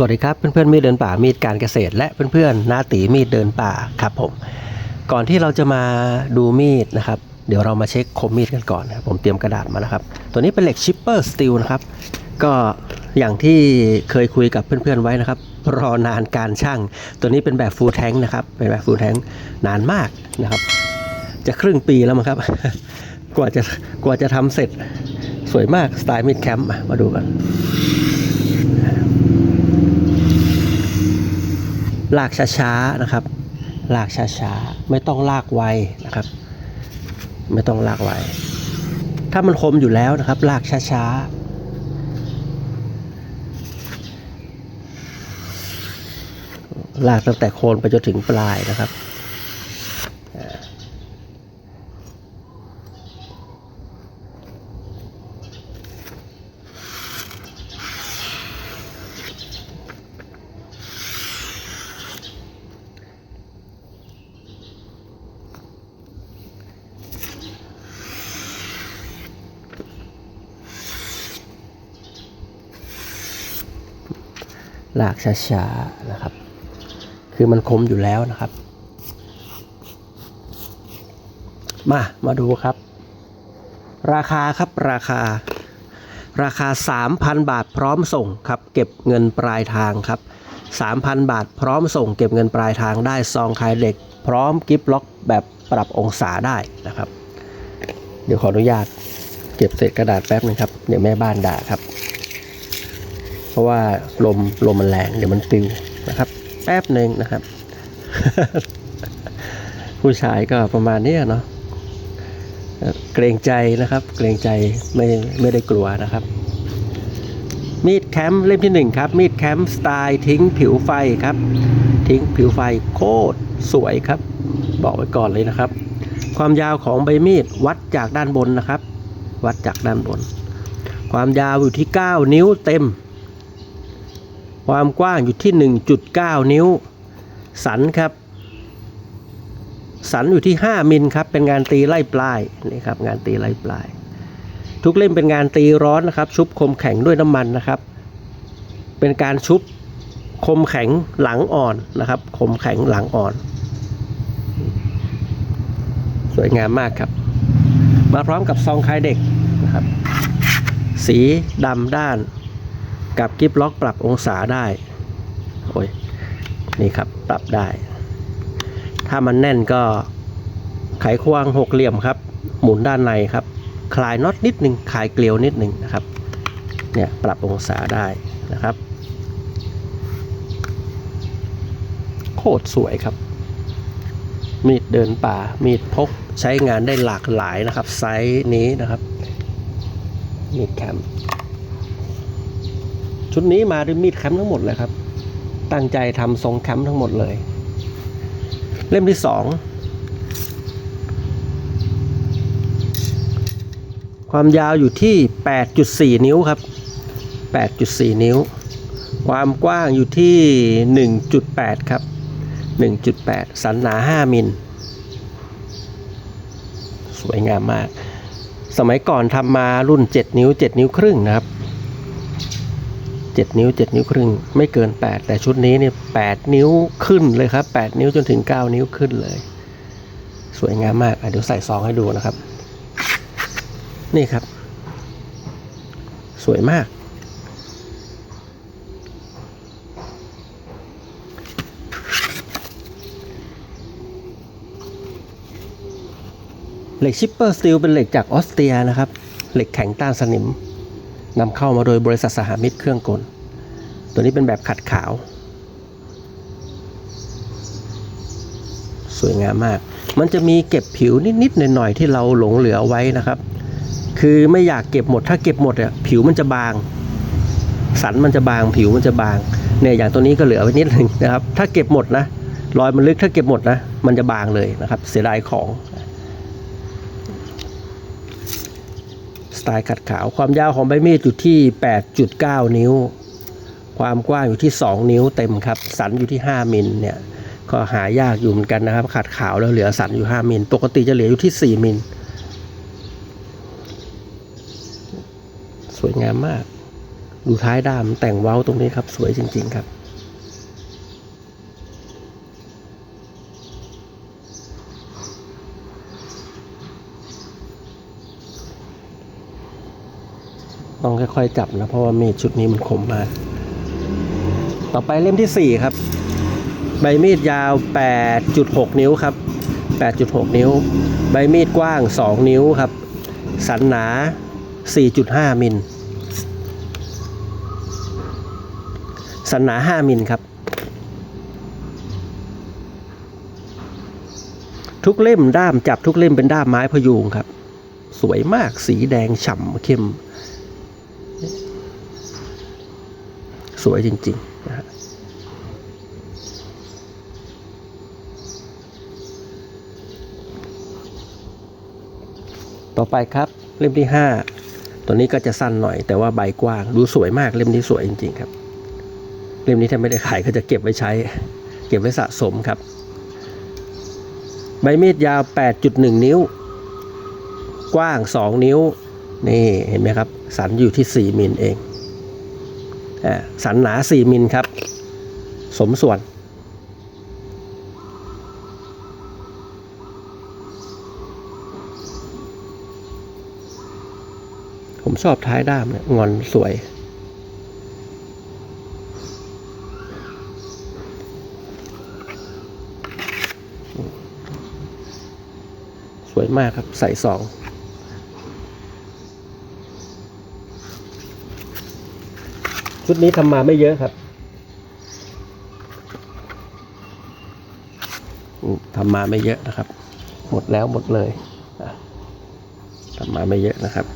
สวัสดีครับเพื่อนๆมีดเดินป่ามีดการเกษตร และเพื่อนๆนาตีมีดเดินป่าครับผม ก่อนที่เราจะมาดูมีดนะครับ เดี๋ยวเรามาเช็คคมมีดกันก่อนนะครับผมเตรียมกระดาษมานะครับ ตัวนี้เป็นเหล็กชิปเปอร์สตีลนะครับ ก็อย่างที่เคยคุยกับเพื่อนๆไว้นะครับ รอนานการช่าง ตัวนี้เป็นแบบฟูลแทงนะครับเป็นแบบฟูลแทงนานมากนะครับ จะครึ่งปีแล้วมั้งครับ กว่าจะกว่าจะทำเสร็จสวยมากสไตล์มิดแคมป์มาดูกัน ลากช้าๆนะครับ ลากช้าๆไม่ต้องลากไวนะครับ ไม่ต้องลากไวถ้ามันคมอยู่แล้วนะครับ ลากช้าๆลากตั้งแต่โคนไปจนถึงปลายนะครับ ลากช้าๆนะครับ คือมันคมอยู่แล้วนะครับ มามาดูครับ ราคาครับราคา ราคา 3,000 บาทพร้อมส่งครับ เก็บเงินปลายทางครับ3,000 บาท พร้อมส่งเก็บเงินปลายทางได้ซองขายเหล็ก พร้อมกิฟต์ล็อกแบบปรับองศาได้นะครับ เดี๋ยวขออนุญาตเก็บเศษกระดาษแป๊บนึงครับ เดี๋ยวแม่บ้านด่าครับ ราะว่าลมลมมันแรงเดี๋ยวมันปิวนะครับแป๊บหนึ่งนะครับ ผู้ชายก็ประมาณนี้เนาะเอ่อเกรงใจนะครับ เกรงใจไม่ไม่ได้กลัวนะครับ มีดแคมป์เล่มที่หนึ่งครับ มีดแคมป์สไตล์ทิ้งผิวไฟครับ ทิ้งผิวไฟโคตรสวยครับ บอกไว้ก่อนเลยนะครับ ความยาวของใบมีดวัดจากด้านบนนะครับ วัดจากด้านบน ความยาวอยู่ที่ 9 นิ้วเต็ม ความกว้างอยู่ที่ 1.9 นิ้ว สันครับ สันอยู่ที่ 5 มิลครับ เป็นงานตีไล่ปลายนี่ครับงานตีไล่ปลาย ทุกเล่มเป็นงานตีร้อนนะครับ ชุบคมแข็งด้วยน้ำมันนะครับ เป็นการชุบคมแข็งหลังอ่อนนะครับ คมแข็งหลังอ่อน สวยงามมากครับ มาพร้อมกับซองคายเด็กนะครับ สีดำด้าน กับกิฟล็อกปรับองศาได้โอ้ยนี่ครับปรับได้ ถ้ามันแน่นก็ไขควงหกเหลี่ยมครับ หมุนด้านในครับ คลายน็อตนิดหนึ่งคลายเกลียวนิดหนึ่งนะครับเนี่ยปรับองศาได้นะครับ โคตรสวยครับ มีดเดินป่ามีดพกใช้งานได้หลากหลายนะครับ ไซส์นี้นะครับมีดแคม ชุดนี้มาด้วยมีดแคมป์ทั้งหมดเลยครับ ตั้งใจทำทรงแคมป์ทั้งหมดเลย เล่มที่สองความยาวอยู่ที่ 8.4 นิ้วครับ 8.4 นิ้ว ความกว้างอยู่ที่ 1.8 ครับ 1.8 สันหนา 5 มิล สวยงามมาก สมัยก่อนทำมารุ่น 7 นิ้ว 7 นิ้วครึ่งนะครับ 7 นิ้ว 7 นิ้วครึ่ง ไม่เกิน 8 แต่ชุดนี้เนี่ย8นิ้วขึ้นเลยครับ 8 นิ้วจนถึง 9 นิ้วขึ้นเลย สวยงามมากเดี๋ยวใส่ซองให้ดูนะครับ นี่ครับ สวยมาก เหล็กชิปเปอร์สตีลเป็นเหล็กจากออสเตรียนะครับ เหล็กแข็งต้านสนิม นำเข้ามาโดยบริษัทสหมิตรเครื่องกล ตัวนี้เป็นแบบขัดขาว สวยงามมาก มันจะมีเก็บผิวนิดๆหน่อยๆที่เราหลงเหลือไว้นะครับ คือไม่อยากเก็บหมดถ้าเก็บหมดอะผิวมันจะบาง สันมันจะบาง ผิวมันจะบางเนี่ยอย่างตัวนี้ก็เหลือไว้นิดหนึ่งนะครับ ถ้าเก็บหมดนะรอยมันลึกถ้าเก็บหมดนะ มันจะบางเลยนะครับ เสียดายของ สไตล์ขัดขาว ความยาวของใบมีดอยู่ที่ 8.9 นิ้ว ความกว้างอยู่ที่ 2 นิ้วเต็มครับ สันอยู่ที่ 5 มิลเนี่ยก็หายากอยู่เหมือนกันนะครับ ขัดขาวแล้วเหลือสันอยู่ 5 มิล ปกติจะเหลืออยู่ที่ 4 มิล สวยงามมาก ดูท้ายด้ามแต่งเว้าตรงนี้ครับ สวยจริง ๆ ครับ ต้องค่อยๆจับนะ เพราะว่ามีดชุดนี้มันคมมาก ต่อไปเล่มที่ 4 ครับ ใบมีดยาว 8.6 นิ้วครับ 8.6 นิ้ว ใบมีดกว้าง 2 นิ้วครับ สันหนา 4.5 มิล สันหนา 5 มิลครับ ทุกเล่มด้ามจับทุกเล่มเป็นด้ามไม้พยุงครับ สวยมากสีแดงฉ่ำเข้ม สวยจริงๆนะฮะต่อไปครับเล่มที่ 5 ตัวนี้ก็จะสั้นหน่อยแต่ว่าใบกว้างดูสวยมากเล่มนี้สวยจริง ๆ ครับ เล่มนี้ถ้าไม่ได้ขายก็จะเก็บไว้ใช้ เก็บไว้สะสมครับ ใบมีดยาว 8.1 นิ้ว กว้าง 2 นิ้ว นี่เห็นไหมครับ สันอยู่ที่ 4มิลเอง สันหนา 4 มิลครับ สมส่วน ผมชอบท้ายด้ามเนี่ยงอนสวย สวยมากครับใส่สอง ชุดนี้ทำมาไม่เยอะครับทำมาไม่เยอะนะครับ หมดแล้วหมดเลยทำมาไม่เยอะนะครับ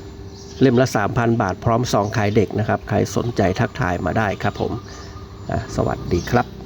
เล่มละ 3,000 บาทพร้อมซองขายเด็กนะครับ ใครสนใจทักทายมาได้ครับผม สวัสดีครับ